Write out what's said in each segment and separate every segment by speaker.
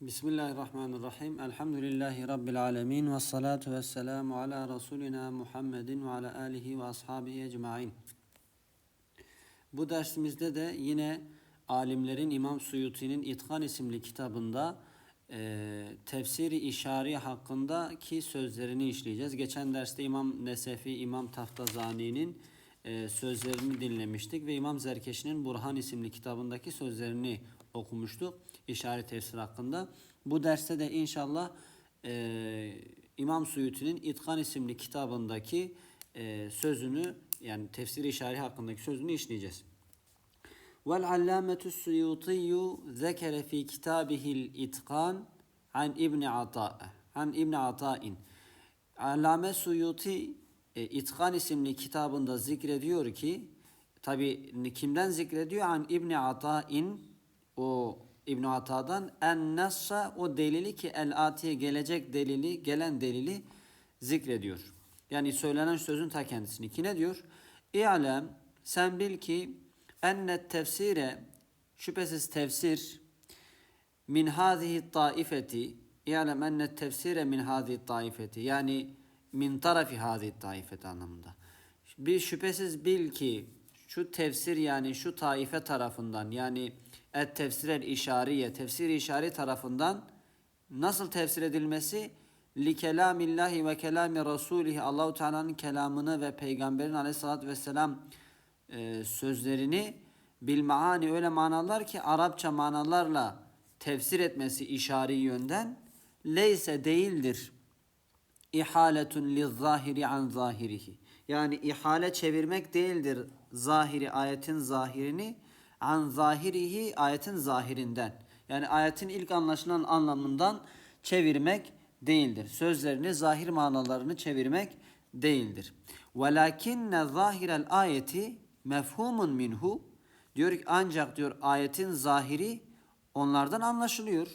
Speaker 1: Bismillahirrahmanirrahim. Elhamdülillahi Rabbil alemin. Ve salatu ve selamu ala Resulina Muhammedin ve ala alihi ve ashabihi ecmain. Bu dersimizde de yine alimlerin İmam Suyuti'nin İtkan isimli kitabında e, tefsiri işari hakkındaki sözlerini işleyeceğiz. Geçen derste İmam Nesefi, İmam Taftazani'nin e, sözlerini dinlemiştik ve İmam Zerkeşi'nin Burhan isimli kitabındaki sözlerini okumuştuk işaret tefsir hakkında. Bu derste de inşallah e, İmam Suyuti'nin İtkan isimli kitabındaki e, sözünü yani tefsir işari hakkındaki sözünü işleyeceğiz. Vel allametu suyutiyu zekere fi kitabihil itkan an İbni Ata an İbni Ata'in. Allame Suyuti e, İtkan isimli kitabında zikrediyor ki tabi kimden zikrediyor? An İbni Ata'in o İbn Ata'dan en nassa o delili ki el atiye gelecek delili gelen delili zikrediyor. Yani söylenen sözün ta kendisini ki ne diyor? İ'lem sen bil ki enne tefsire şüphesiz tefsir min hazihi taifeti İ'lem enne tefsire min hazihi taifeti yani min tarafi hazihi taifeti anlamında. Bir şüphesiz bil ki şu tefsir yani şu taife tarafından yani et tefsir el işariye tefsir işari tarafından nasıl tefsir edilmesi li kelamillahi ve kelami rasulihi Allahu Teala'nın kelamını ve peygamberin aleyhissalatü vesselam e, sözlerini bil maani öyle manalar ki Arapça manalarla tefsir etmesi işari yönden leyse değildir ihaletun li zahiri an zahirihi. Yani ihale çevirmek değildir zahiri ayetin zahirini an zahirihi ayetin zahirinden. Yani ayetin ilk anlaşılan anlamından çevirmek değildir. Sözlerini zahir manalarını çevirmek değildir. Velakinne zahirel ayeti mefhumun minhu diyor ki ancak diyor ayetin zahiri onlardan anlaşılıyor.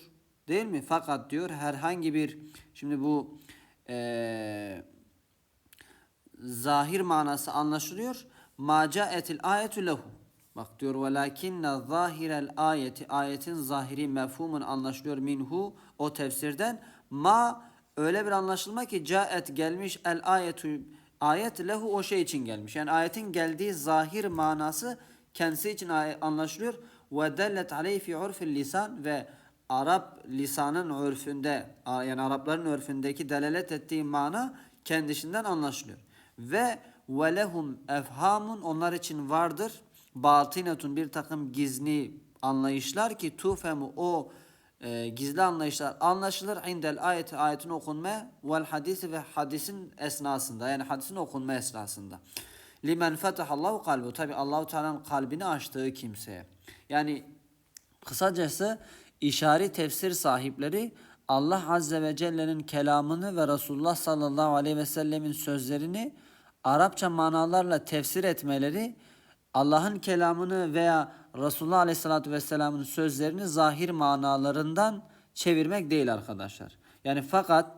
Speaker 1: Değil mi? Fakat diyor herhangi bir şimdi bu ee, zahir manası anlaşılıyor. Ma caetil ayetu lehu. Bak diyor velakinne zahirel ayeti ayetin zahiri mefhumun anlaşılıyor minhu o tefsirden ma öyle bir anlaşılma ki caet gelmiş el ayetu ayet lehu o şey için gelmiş. Yani ayetin geldiği zahir manası kendisi için anlaşılıyor. Ve dellet aleyhi fi urfil lisan ve Arap lisanın örfünde yani Arapların örfündeki delalet ettiği mana kendisinden anlaşılıyor. Ve velehum efhamun onlar için vardır. Batinetun bir takım gizli anlayışlar ki tufemu o e, gizli anlayışlar anlaşılır indel ayeti ayetin okunma vel hadisi ve hadisin esnasında yani hadisin okunma esnasında. Limen fetahallahu kalbu tabi Allahu Teala'nın kalbini açtığı kimseye. Yani kısacası işari tefsir sahipleri Allah Azze ve Celle'nin kelamını ve Resulullah sallallahu aleyhi ve sellemin sözlerini Arapça manalarla tefsir etmeleri Allah'ın kelamını veya Resulullah aleyhissalatü vesselamın sözlerini zahir manalarından çevirmek değil arkadaşlar. Yani fakat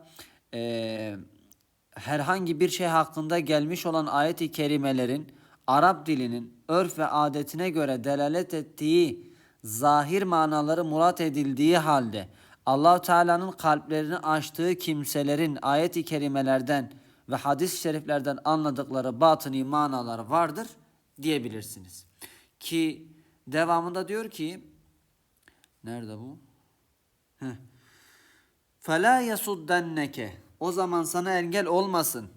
Speaker 1: e, herhangi bir şey hakkında gelmiş olan ayet-i kerimelerin Arap dilinin örf ve adetine göre delalet ettiği zahir manaları murat edildiği halde Allahu Teala'nın kalplerini açtığı kimselerin ayet-i kerimelerden ve hadis-i şeriflerden anladıkları batıni manalar vardır diyebilirsiniz. Ki devamında diyor ki nerede bu? Fela yasuddenneke o zaman sana engel olmasın.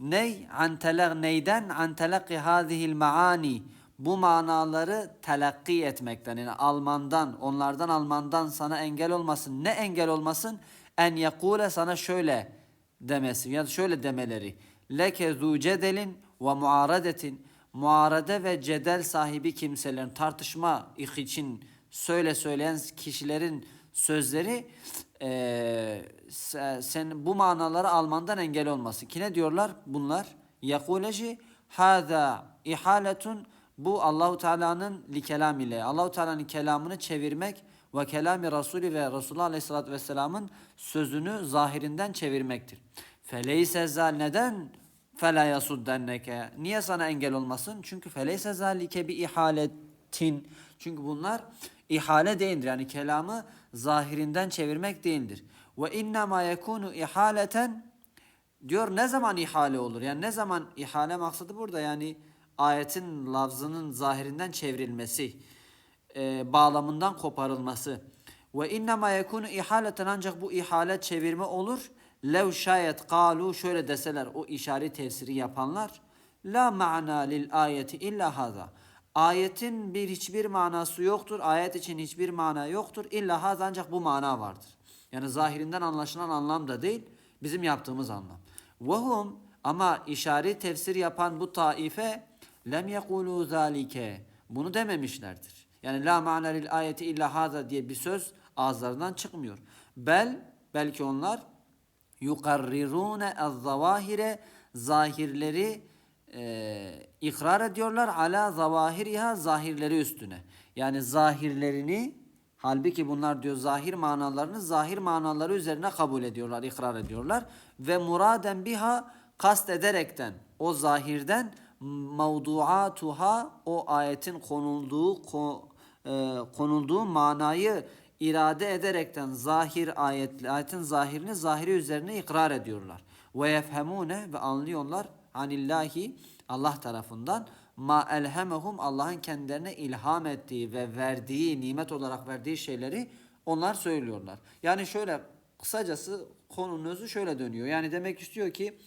Speaker 1: Ney? An neyden? An telakki hadihil maani bu manaları telakki etmekten yani almandan onlardan almandan sana engel olmasın. Ne engel olmasın? En yakule sana şöyle demesi ya da şöyle demeleri. Leke zu cedelin ve muaradetin muarade ve cedel sahibi kimselerin tartışma için söyle söyleyen kişilerin sözleri e, sen bu manaları almandan engel olması. Ki ne diyorlar bunlar? Yakuleci hada ihaletun bu Allahu Teala'nın li kelam ile Allahu Teala'nın kelamını çevirmek ve kelami Resulü ve Resulullah Aleyhisselatü Vesselam'ın sözünü zahirinden çevirmektir. Feleyse zal neden fela yasuddenneke niye sana engel olmasın? Çünkü feleyse zalike bi ihaletin çünkü bunlar ihale değildir. Yani kelamı zahirinden çevirmek değildir. Ve inna ma yekunu ihaleten diyor ne zaman ihale olur? Yani ne zaman ihale maksadı burada yani ayetin lafzının zahirinden çevrilmesi, e, bağlamından koparılması. Ve inna ma yekunu ihaleten ancak bu ihale çevirme olur. Lev şayet kalu şöyle deseler o işaret tefsiri yapanlar la ma'na lil ayeti illa haza. Ayetin bir hiçbir manası yoktur. Ayet için hiçbir mana yoktur. İlla haza ancak bu mana vardır. Yani zahirinden anlaşılan anlam da değil, bizim yaptığımız anlam. Vehum ama işaret tefsir yapan bu taife lem yekulu zalike. Bunu dememişlerdir. Yani la ma'na lil ayeti illa haza diye bir söz ağızlarından çıkmıyor. Bel belki onlar yukarrirune ez-zavahire zahirleri e, ikrar ediyorlar ala zavahiriha zahirleri üstüne. Yani zahirlerini halbuki bunlar diyor zahir manalarını zahir manaları üzerine kabul ediyorlar, ikrar ediyorlar ve muraden biha kast ederekten o zahirden mevduatuha o ayetin konulduğu ko, e, konulduğu manayı irade ederekten zahir ayet ayetin zahirini zahiri üzerine ikrar ediyorlar. Ve yefhemune ve anlıyorlar anillahi Allah tarafından ma elhemehum Allah'ın kendilerine ilham ettiği ve verdiği nimet olarak verdiği şeyleri onlar söylüyorlar. Yani şöyle kısacası konunun özü şöyle dönüyor. Yani demek istiyor ki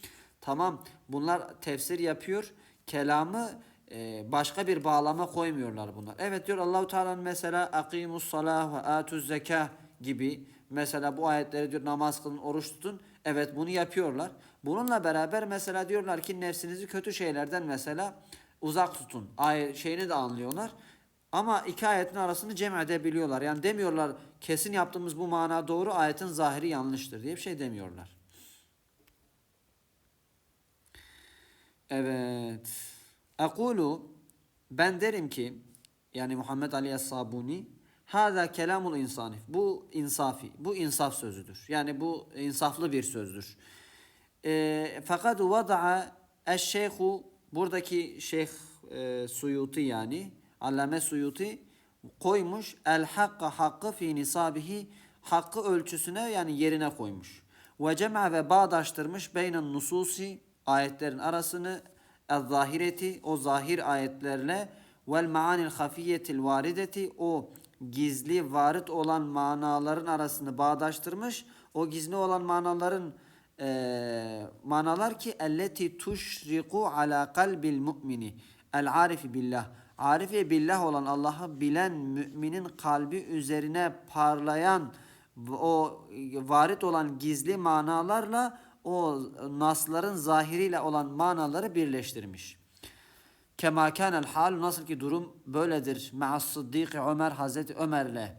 Speaker 1: tamam bunlar tefsir yapıyor. Kelamı e, başka bir bağlama koymuyorlar bunlar. Evet diyor Allahu Teala'nın mesela akimus salah ve atuz zekah gibi mesela bu ayetleri diyor namaz kılın, oruç tutun. Evet bunu yapıyorlar. Bununla beraber mesela diyorlar ki nefsinizi kötü şeylerden mesela uzak tutun. Ay şeyini de anlıyorlar. Ama iki ayetin arasını cem edebiliyorlar. Yani demiyorlar kesin yaptığımız bu mana doğru ayetin zahiri yanlıştır diye bir şey demiyorlar. Evet. Ekulu ben derim ki yani Muhammed Ali Sabuni Hâzâ kelamul insani. Bu insafi. Bu insaf sözüdür. Yani bu insaflı bir sözdür. E, fakat vada'a eşşeyhu buradaki şeyh e, Suyuti yani Allame Suyuti koymuş el hakka hakkı fi nisabihi hakkı ölçüsüne yani yerine koymuş. Ve cema ve bağdaştırmış beynen nususi ayetlerin arasını zahireti o zahir ayetlerle vel maanil hafiyetil varideti o gizli varit olan manaların arasını bağdaştırmış. O gizli olan manaların e, manalar ki elleti tuşriku ala kalbil mu'mini el arifi billah arifi billah olan Allah'ı bilen müminin kalbi üzerine parlayan o varit olan gizli manalarla o nasların zahiriyle olan manaları birleştirmiş. Kema kânel hal nasıl ki durum böyledir. Ma'as Sıddık Ömer Hazreti Ömer'le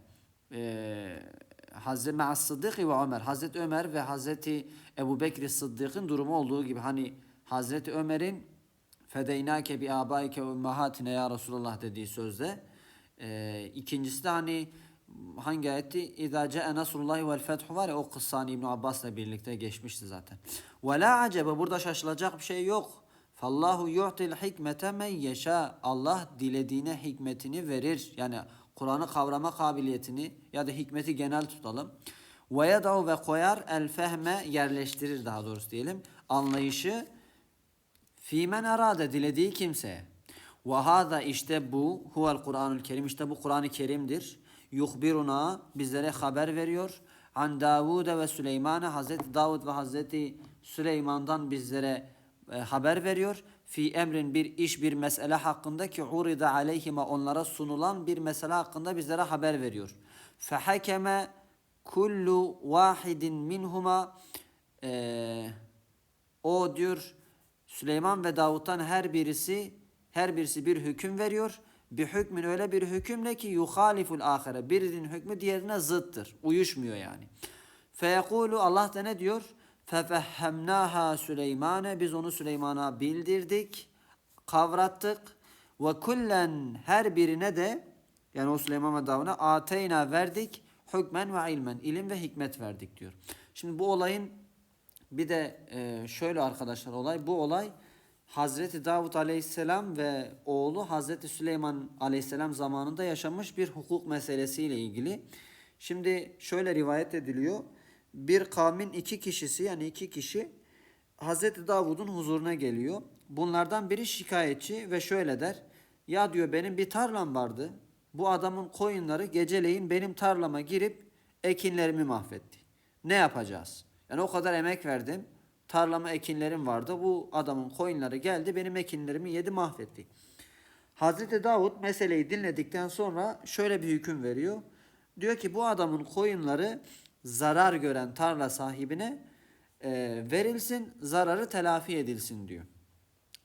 Speaker 1: e, Hazreti Ma'as Sıddık ve Ömer Hazreti Ömer ve Hazreti Ebu Bekir Sıddık'ın durumu olduğu gibi hani Hazreti Ömer'in fedeynake bi abaike ve ummahatine ya Resulullah dediği sözde e, ikincisi de hani hangi ayetti? İza ce'e nasrullahi vel fethu var ya o kıssani İbn Abbas'la birlikte geçmişti zaten. Ve la acebe burada şaşılacak bir şey yok. Fallahu yu'til hikmete men yeşa. Allah dilediğine hikmetini verir. Yani Kur'an'ı kavrama kabiliyetini ya da hikmeti genel tutalım. Ve yed'u ve koyar el fehme yerleştirir daha doğrusu diyelim. Anlayışı fimen arade dilediği kimseye. Ve hada işte bu huvel Kur'anül Kerim işte bu Kur'an-ı Kerim'dir. Yuhbiruna bizlere haber veriyor. An Davud ve Süleyman'a Hazreti Davud ve Hazreti Süleyman'dan bizlere e, haber veriyor. Fi emrin bir iş bir mesele hakkında ki urida aleyhime onlara sunulan bir mesele hakkında bizlere haber veriyor. Fehakeme kullu vahidin minhuma e, o diyor Süleyman ve Davut'tan her birisi her birisi bir hüküm veriyor. Bir hükmün öyle bir hükümle ki yuhaliful ahire. Birinin hükmü diğerine zıttır. Uyuşmuyor yani. Feyekulu Allah da ne diyor? Fefehhemnaha Süleyman'e biz onu Süleyman'a bildirdik, kavrattık. Ve kullen her birine de yani o Süleyman ve Davud'a ateyna verdik hükmen ve ilmen ilim ve hikmet verdik diyor. Şimdi bu olayın bir de e, şöyle arkadaşlar olay bu olay Hazreti Davud Aleyhisselam ve oğlu Hazreti Süleyman Aleyhisselam zamanında yaşanmış bir hukuk meselesiyle ilgili. Şimdi şöyle rivayet ediliyor. Bir kavmin iki kişisi yani iki kişi Hazreti Davud'un huzuruna geliyor. Bunlardan biri şikayetçi ve şöyle der. Ya diyor benim bir tarlam vardı. Bu adamın koyunları geceleyin benim tarlama girip ekinlerimi mahvetti. Ne yapacağız? Yani o kadar emek verdim. Tarlama ekinlerim vardı. Bu adamın koyunları geldi benim ekinlerimi yedi mahvetti. Hazreti Davud meseleyi dinledikten sonra şöyle bir hüküm veriyor. Diyor ki bu adamın koyunları zarar gören tarla sahibine e, verilsin, zararı telafi edilsin diyor.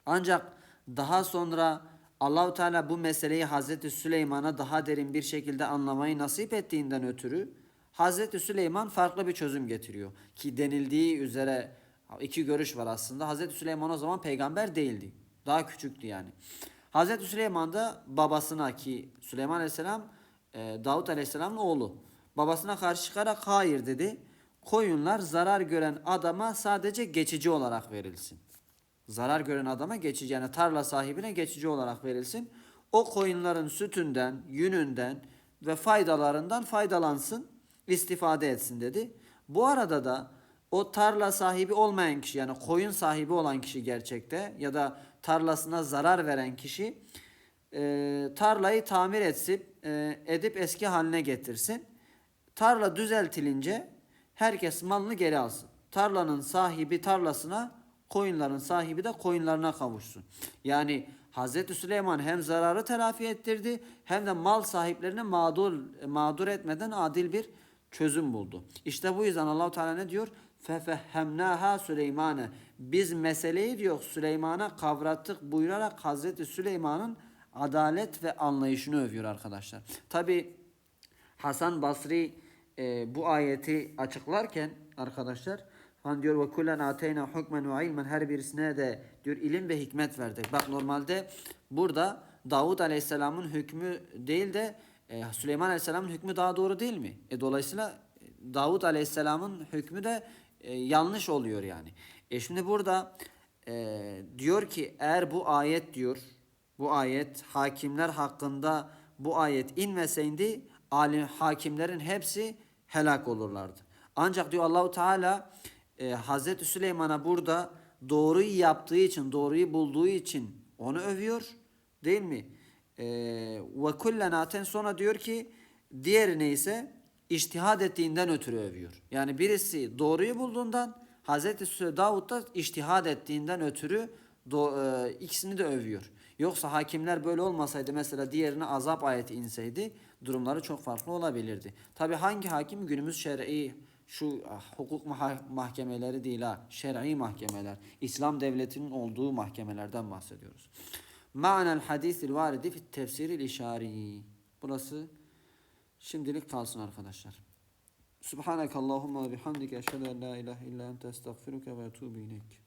Speaker 1: Ancak daha sonra Allahu Teala bu meseleyi Hazreti Süleyman'a daha derin bir şekilde anlamayı nasip ettiğinden ötürü Hazreti Süleyman farklı bir çözüm getiriyor. Ki denildiği üzere iki görüş var aslında. Hazreti Süleyman o zaman peygamber değildi. Daha küçüktü yani. Hazreti Süleyman da babasına ki Süleyman Aleyhisselam e, Davut Aleyhisselam'ın oğlu. Babasına karşı çıkarak hayır dedi. Koyunlar zarar gören adama sadece geçici olarak verilsin. Zarar gören adama geçici yani tarla sahibine geçici olarak verilsin. O koyunların sütünden, yününden ve faydalarından faydalansın, istifade etsin dedi. Bu arada da o tarla sahibi olmayan kişi yani koyun sahibi olan kişi gerçekte ya da tarlasına zarar veren kişi e, tarlayı tamir etsin, e, edip eski haline getirsin. Tarla düzeltilince herkes malını geri alsın. Tarlanın sahibi tarlasına, koyunların sahibi de koyunlarına kavuşsun. Yani Hazreti Süleyman hem zararı telafi ettirdi hem de mal sahiplerini mağdur mağdur etmeden adil bir çözüm buldu. İşte bu yüzden Allahu Teala ne diyor? Fefehhemnaha Süleymane. Biz meseleyi diyor Süleyman'a kavrattık buyurarak Hazreti Süleyman'ın adalet ve anlayışını övüyor arkadaşlar. Tabi Hasan Basri e, bu ayeti açıklarken arkadaşlar hani diyor ve kullen ateyna hukmen ve ilmen her birisine de diyor ilim ve hikmet verdik. Bak normalde burada Davud Aleyhisselam'ın hükmü değil de e, Süleyman Aleyhisselam'ın hükmü daha doğru değil mi? E, dolayısıyla Davud Aleyhisselam'ın hükmü de e, yanlış oluyor yani. E şimdi burada e, diyor ki eğer bu ayet diyor bu ayet hakimler hakkında bu ayet inmeseydi alim hakimlerin hepsi helak olurlardı. Ancak diyor Allahu Teala e, Hazreti Süleyman'a burada doğruyu yaptığı için, doğruyu bulduğu için onu övüyor. Değil mi? E, ve kullen aten sonra diyor ki diğeri ise iştihad ettiğinden ötürü övüyor. Yani birisi doğruyu bulduğundan Hazreti Davud da iştihad ettiğinden ötürü do, e, ikisini de övüyor. Yoksa hakimler böyle olmasaydı mesela diğerine azap ayeti inseydi durumları çok farklı olabilirdi. Tabi hangi hakim günümüz şer'i şu ah, hukuk mah- mahkemeleri değil ha şer'i mahkemeler İslam devletinin olduğu mahkemelerden bahsediyoruz. Ma'nel hadisil varidi fit tefsiril işari. Burası şimdilik kalsın arkadaşlar. Subhanakallahumma bihamdike eşhedü en la ilahe illa ente estağfiruke ve etûbü ileyk.